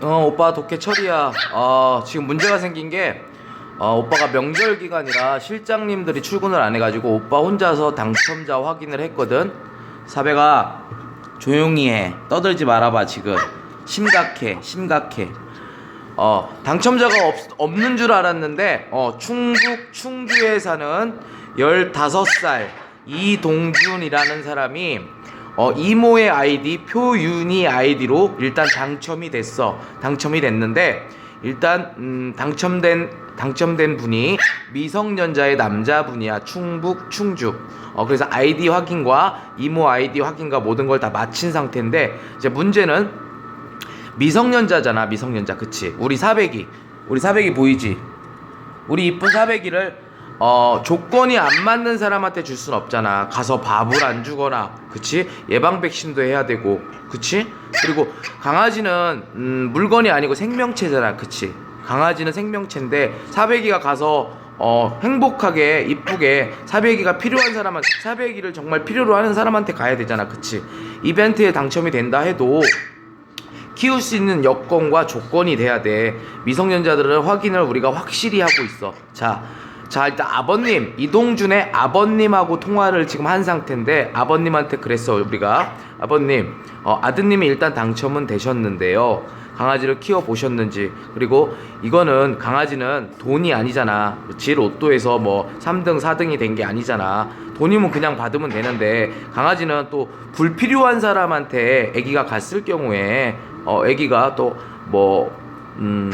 어 오빠 독해 철이야. 어 지금 문제가 생긴 게 어, 오빠가 명절 기간이라 실장님들이 출근을 안 해가지고 오빠 혼자서 당첨자 확인을 했거든. 사배가 조용히 해. 떠들지 말아봐 지금. 심각해, 심각해. 어 당첨자가 없, 없는 줄 알았는데 어 충북 충주에 사는 15살 이동준이라는 사람이 어 이모의 아이디 표윤이 아이디로 일단 당첨이 됐어. 당첨이 됐는데 일단 음, 당첨된 당첨된 분이 미성년자의 남자분이야. 충북 충주. 어 그래서 아이디 확인과 이모 아이디 확인과 모든 걸 다 마친 상태인데 이제 문제는 미성년자잖아 미성년자. 그치? 우리 사백이. 우리 사백이 보이지? 우리 이쁜 사백이를 어 조건이 안 맞는 사람한테 줄 순 없잖아. 가서 밥을 안 주거나 그치? 예방 백신도 해야 되고 그치? 그리고 강아지는 음, 물건이 아니고 생명체잖아 그치? 강아지는 생명체인데 사백이가 가서 어 행복하게 이쁘게 사백이가 필요한 사람한 사백이를 정말 필요로 하는 사람한테 가야 되잖아 그치? 이벤트에 당첨이 된다 해도 키울 수 있는 여건과 조건이 돼야 돼. 미성년자들은 확인을 우리가 확실히 하고 있어. 자, 자 일단 아버님 이동준의 아버님하고 통화를 지금 한 상태인데 아버님한테 그랬어 우리가 아버님 어, 아드님이 일단 당첨은 되셨는데요. 강아지를 키워 보셨는지 그리고 이거는 강아지는 돈이 아니잖아. 그렇지 로또에서 뭐 3등 4등이 된 게 아니잖아. 돈이면 그냥 받으면 되는데 강아지는 또 불필요한 사람한테 아기가 갔을 경우에 어 아기가 또뭐 음,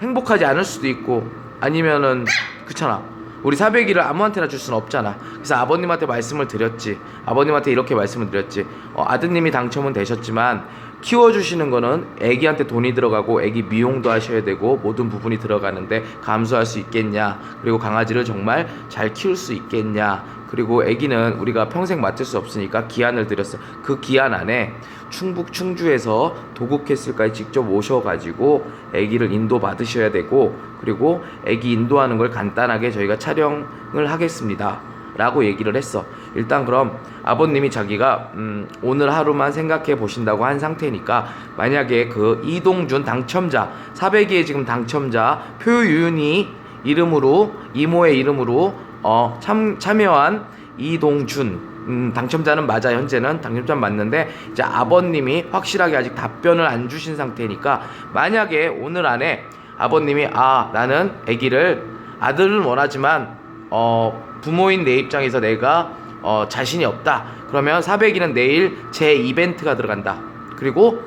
행복하지 않을 수도 있고 아니면은 그렇잖아. 우리 사백이를 아무한테나 줄 수는 없잖아. 그래서 아버님한테 말씀을 드렸지. 아버님한테 이렇게 말씀을 드렸지. 어, 아드님이 당첨은 되셨지만 키워주시는 거는 애기한테 돈이 들어가고 애기 미용도 하셔야 되고 모든 부분이 들어가는데 감수할 수 있겠냐. 그리고 강아지를 정말 잘 키울 수 있겠냐. 그리고 애기는 우리가 평생 맡을 수 없으니까 기한을 드렸어. 그 기한 안에 충북 충주에서 도곡캐슬까지 직접 오셔가지고 애기를 인도 받으셔야 되고 그리고 애기 인도하는 걸 간단하게 저희가 촬영을 하겠습니다. 라고 얘기를 했어. 일단 그럼 아버님이 자기가 음, 오늘 하루만 생각해 보신다고 한 상태니까 만약에 그 이동준 당첨자 400의 지금 당첨자 표윤이 이름으로 이모의 이름으로 어, 참 참여한 이동준. 음, 당첨자는 맞아. 현재는 당첨자 맞는데 이제 아버님이 확실하게 아직 답변을 안 주신 상태니까 만약에 오늘 안에 아버님이 아 나는 아기를 아들은 원하지만 어 부모인 내 입장에서 내가 어 자신이 없다. 그러면 400일은 내일 제 이벤트가 들어간다. 그리고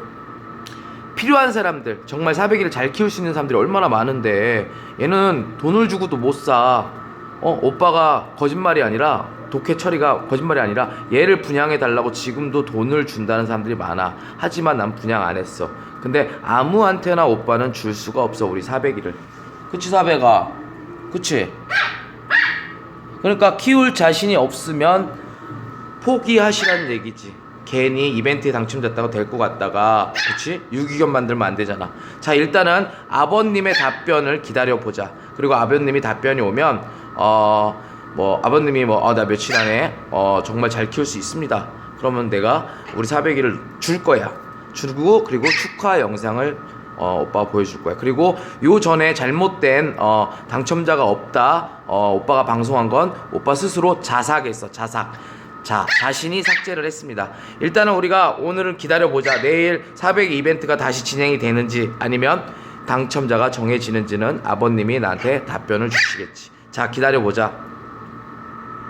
필요한 사람들 정말 400일을 잘 키울 수 있는 사람들이 얼마나 많은데 얘는 돈을 주고도 못사 어 오빠가 거짓말이 아니라 독해 처리가 거짓말이 아니라 얘를 분양해 달라고 지금도 돈을 준다는 사람들이 많아 하지만 난 분양 안 했어 근데 아무한테나 오빠는 줄 수가 없어 우리 400일을 그치 400아 그치 그러니까 키울 자신이 없으면 포기하시라는 얘기지. 괜히 이벤트에 당첨됐다고 데리고 갔다가 그치? 유기견 만들면 안 되잖아. 자 일단은 아버님의 답변을 기다려 보자. 그리고 아버님이 답변이 오면 어 뭐 아버님이 뭐나 며칠 안에 어 정말 잘 키울 수 있습니다. 그러면 내가 우리 사백이를 줄 거야. 주고 그리고 축하 영상을 어, 오빠가 보여줄 거야. 그리고 요 전에 잘못된 어, 당첨자가 없다. 어, 오빠가 방송한 건 오빠 스스로 자삭했어. 자삭. 자, 자신이 삭제를 했습니다. 일단은 우리가 오늘을 기다려 보자. 내일 400 이벤트가 다시 진행이 되는지 아니면 당첨자가 정해지는지는 아버님이 나한테 답변을 주시겠지. 자, 기다려 보자.